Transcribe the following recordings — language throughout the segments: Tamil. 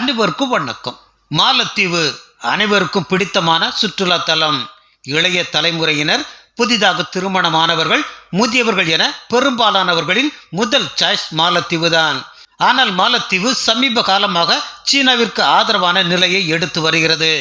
அனைவருக்கும் வணக்கம். மாலத்தீவு அனைவருக்கும் பிடித்தமான சுற்றுலா தலம் இளைய தலைமுறையினர் புதிதாக திருமணமானவர்கள் முதியவர்கள் என பெரும்பாலானவர்களின் முதல் சாய்ஸ் மாலத்தீவு தான். ஆனால் மாலத்தீவு சமீப காலமாக சீனாவிற்கு ஆதரவான நிலையை எடுத்து வருகிறது.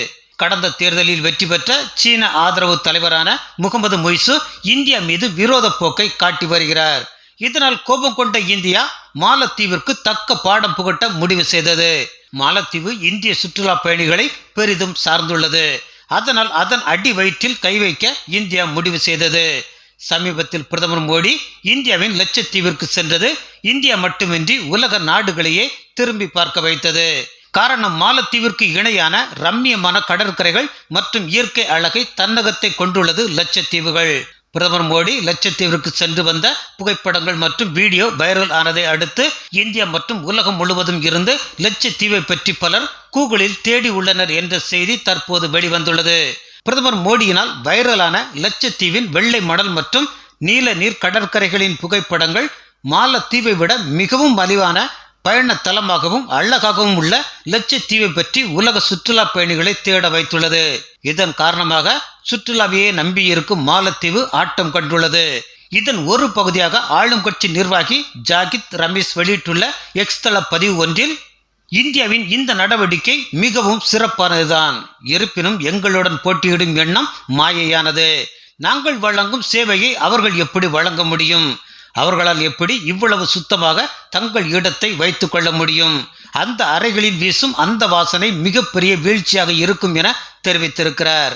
கடந்த தேர்தலில் வெற்றி பெற்ற சீன ஆதரவு தலைவரான முகமது மொய்சு இந்தியா மீது விரோத போக்கை காட்டி வருகிறார். இதனால் கோபம் கொண்ட இந்தியா மாலத்தீவிற்கு தக்க பாடம் புகட்ட முடிவு செய்தது. மாலத்தீவு இந்திய சுற்றுலா பயணிகளை பெரிதும் சார்ந்துள்ளது. அதனால் அதன் அடி வயிற்றில் கை வைக்க இந்தியா முடிவு செய்தது. சமீபத்தில் பிரதமர் மோடி இந்தியாவின் லட்சத்தீவிற்கு சென்றது. இந்தியா மட்டுமின்றி உலக நாடுகளையே திரும்பி பார்க்க வைத்தது. காரணம் மாலத்தீவிற்கு இணையான ரம்மியமான கடற்கரைகள் மற்றும் இயற்கை அழகை தன்னகத்தை கொண்டுள்ளது லட்சத்தீவுகள். பிரதமர் மோடி லட்சத்தீவிற்கு சென்று வந்த புகைப்படங்கள் மற்றும் வீடியோ வைரல் ஆனதை அடுத்து இந்தியா மற்றும் உலகம் முழுவதும் இருந்து லட்சத்தீவை பற்றி பலர் கூகுளில் தேடி உள்ளனர் என்ற செய்தி தற்போது வெளிவந்துள்ளது. பிரதமர் மோடியினால் வைரலான லட்சத்தீவின் வெள்ளை மணல் மற்றும் நீல நீர் கடற்கரைகளின் புகைப்படங்கள் மாலத்தீவை விட மிகவும் மலிவான பயண தலமாகவும் அழகாகவும் உள்ள லட்சத்தீவை பற்றி உலக சுற்றுலா பயணிகளை தேட வைத்துள்ளது. இதன் காரணமாக சுற்றுலாவையே நம்பியிருக்கும் மாலத்தீவு ஆட்டம் கண்டுள்ளது. இதன் ஒரு பகுதியாக ஆளும் கட்சி நிர்வாகி ஜாகித் ரமேஷ் வெளியிட்டுள்ள எக்ஸ் தள பதிவு ஒன்றில் இந்தியாவின் இந்த நடவடிக்கை மிகவும் சிறப்பானதுதான். இருப்பினும் எங்களுடன் போட்டியிடும் எண்ணம் மாயையானது. நாங்கள் வழங்கும் சேவையை அவர்கள் எப்படி வழங்க முடியும்? அவர்களால் எப்படி இவ்வளவு சுத்தமாக தங்கள் இடத்தை வைத்துக்கொள்ள முடியும்? அந்த அறைகளில் வீசும் அந்த வாசனை மிகப்பெரிய வீழ்ச்சியாக இருக்கும் என தெரிவித்திருக்கிறார்.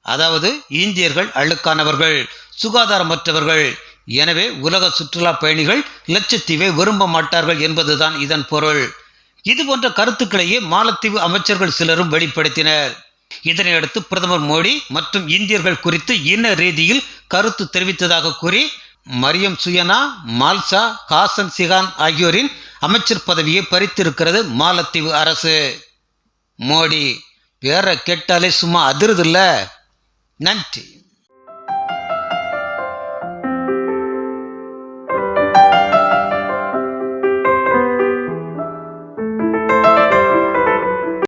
அதாவது இந்தியர்கள் அழுக்கானவர்கள் சுகாதாரமற்றவர்கள். எனவே உலக சுற்றுலா பயணிகள் லட்சத்தீவை விரும்ப மாட்டார்கள் என்பதுதான் இதன் பொருள். இது போன்ற கருத்துக்களையே மாலத்தீவு அமைச்சர்கள் சிலரும் வெளிப்படுத்தினர். இதனையடுத்து பிரதமர் மோடி மற்றும் இந்தியர்கள் குறித்து இன ரீதியில் கருத்து தெரிவித்ததாக கூறி மரியம் சுயனா மால்சா ஹாசன் சிகான் ஆகியோரின் அமைச்சர் பதவியை பறித்திருக்கிறது மாலத்தீவு அரசு. மோடி பேரை கேட்டாலே சும்மா அதிருதில்ல? நன்றி.